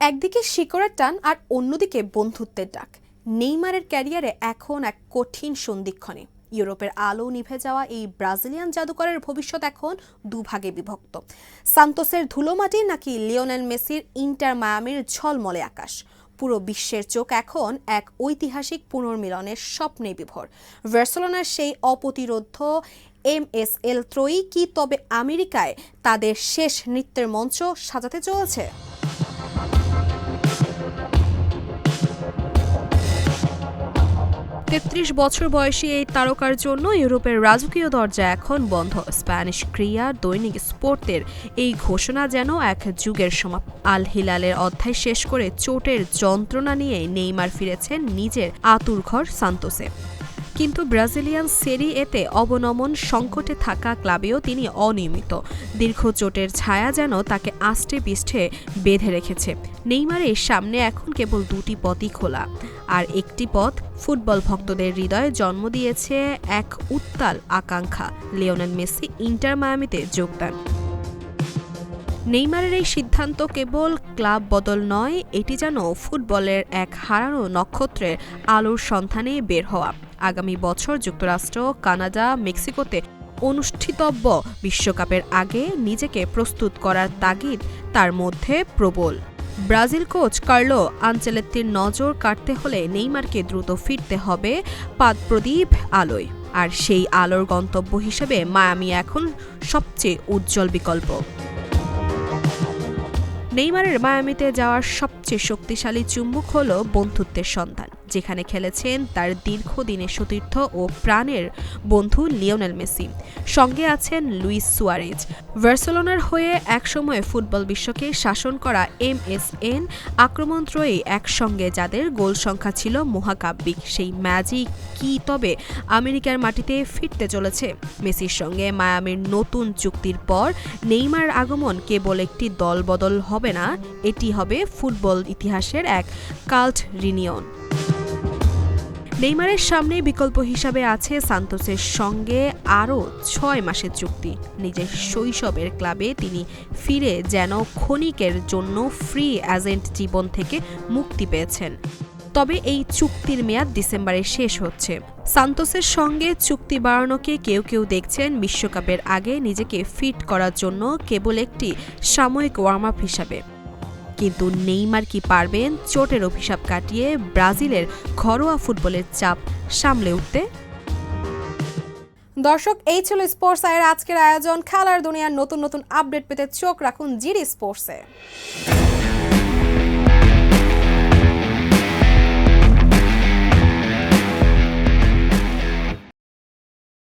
একদিকে শিকড়ের টান আর অন্যদিকে বন্ধুত্বের ডাক। নেইমারের ক্যারিয়ারে এখন এক কঠিন সন্ধিক্ষণে। ইউরোপের আলো নিভে যাওয়া এই ব্রাজিলিয়ান জাদুকরের ভবিষ্যৎ এখন দুভাগে বিভক্ত। সান্তোসের ধুলোমাটি নাকি লিওনেল মেসির ইন্টার মায়ামির ঝলমলে আকাশ। পুরো বিশ্বের চোখ এখন এক ঐতিহাসিক পুনর্মিলনের স্বপ্নে বিভোর। ভার্সেলোনার সেই অপ্রতিরোধ এম এস এল ত্রয়ী কি তবে আমেরিকায় তাদের শেষ নৃত্যের মঞ্চ সাজাতে চলেছে? তেত্রিশ বছর বয়সী এই তারকার জন্য ইউরোপের রাজকীয় দরজা এখন বন্ধ। স্প্যানিশ ক্রিয়া, দৈনিক স্পোর্টের এই ঘোষণা যেন এক যুগের সমাপ্ত আল হিলালের অধ্যায় শেষ করে চোটের যন্ত্রণা নিয়ে নেইমার ফিরেছেন নিজের আতুর ঘর সান্তোসে। কিন্তু ব্রাজিলিয়ান সেরি এতে অবনমন সংকটে থাকা ক্লাবেও তিনি অনিয়মিত। দীর্ঘ চোটের ছায়া যেন তাকে আষ্টে পিষ্ঠে বেঁধে রেখেছে। নেইমারের সামনে এখন কেবল দুটি পথই খোলা। আর একটি পথ ফুটবল ভক্তদের হৃদয়ে জন্ম দিয়েছে এক উত্তাল আকাঙ্ক্ষা। লিওনেল মেসি ইন্টার মায়ামিতে যোগদান। নেইমারের এই সিদ্ধান্ত কেবল ক্লাব বদল নয়, এটি যেন ফুটবলের এক হারানো নক্ষত্রের আলোর সন্ধানে বের হওয়া। আগামী বছর যুক্তরাষ্ট্র, কানাডা, মেক্সিকোতে অনুষ্ঠিতব্য বিশ্বকাপের আগে নিজেকে প্রস্তুত করার তাগিদ তার মধ্যে প্রবল। ব্রাজিল কোচ কার্লো আঞ্চেলেত্তির নজর কাটতে হলে নেইমারকে দ্রুত ফিরতে হবে পাদপ্রদীপ আলোয়। আর সেই আলোর গন্তব্য হিসেবে মায়ামি এখন সবচেয়ে উজ্জ্বল বিকল্প। নেইমারের মায়ামিতে যাওয়ার সবচেয়ে শক্তিশালী চুম্বক হল বন্ধুত্বের সন্ধান। যেখানে খেলেছেন তার দীর্ঘদিনের সতীর্থ ও প্রাণের বন্ধু লিওনেল মেসি। সঙ্গে আছেন লুইস সুয়ারেজ। ভার্সেলোনার হয়ে একসময় ফুটবল বিশ্বকে শাসন করা এম এস এন আক্রমণত্রয়ী একসঙ্গে যাদের গোল সংখ্যা ছিল মহাকাব্যিক। সেই ম্যাজিক কি তবে আমেরিকার মাটিতে ফিরতে চলেছে। মেসির সঙ্গে মায়ামির নতুন চুক্তির পর নেইমার আগমন কেবল একটি দলবদল হবে না, এটি হবে ফুটবল ইতিহাসের এক কাল্ট রিনিয়ন। নেইমারের সামনে বিকল্প হিসাবে আছে সান্তোসের সঙ্গে আরও ছয় মাসের চুক্তি। নিজের শৈশবের ক্লাবে তিনি ফিরে যেন ক্ষণিকের জন্য ফ্রি এজেন্ট জীবন থেকে মুক্তি পেয়েছেন। তবে এই চুক্তির মেয়াদ ডিসেম্বরে শেষ হচ্ছে। সান্তোসের সঙ্গে চুক্তি বাড়ানোকে কেউ কেউ দেখছেন বিশ্বকাপের আগে নিজেকে ফিট করার জন্য কেবল একটি সাময়িক ওয়ার্ম আপ হিসাবে। কিন্তু নেইমার কি পারবেন? চোটের অভিশাপ কাটিয়ে ব্রাজিলের ঘরোয়া ফুটবলের চাপ সামলে উঠতে। দর্শক, এই ছিল স্পোর্টস আয়ের আজকের আয়োজন। খেলার দুনিয়ার নতুন নতুন আপডেট পেতে চোখ রাখুন জিডি স্পোর্টসে।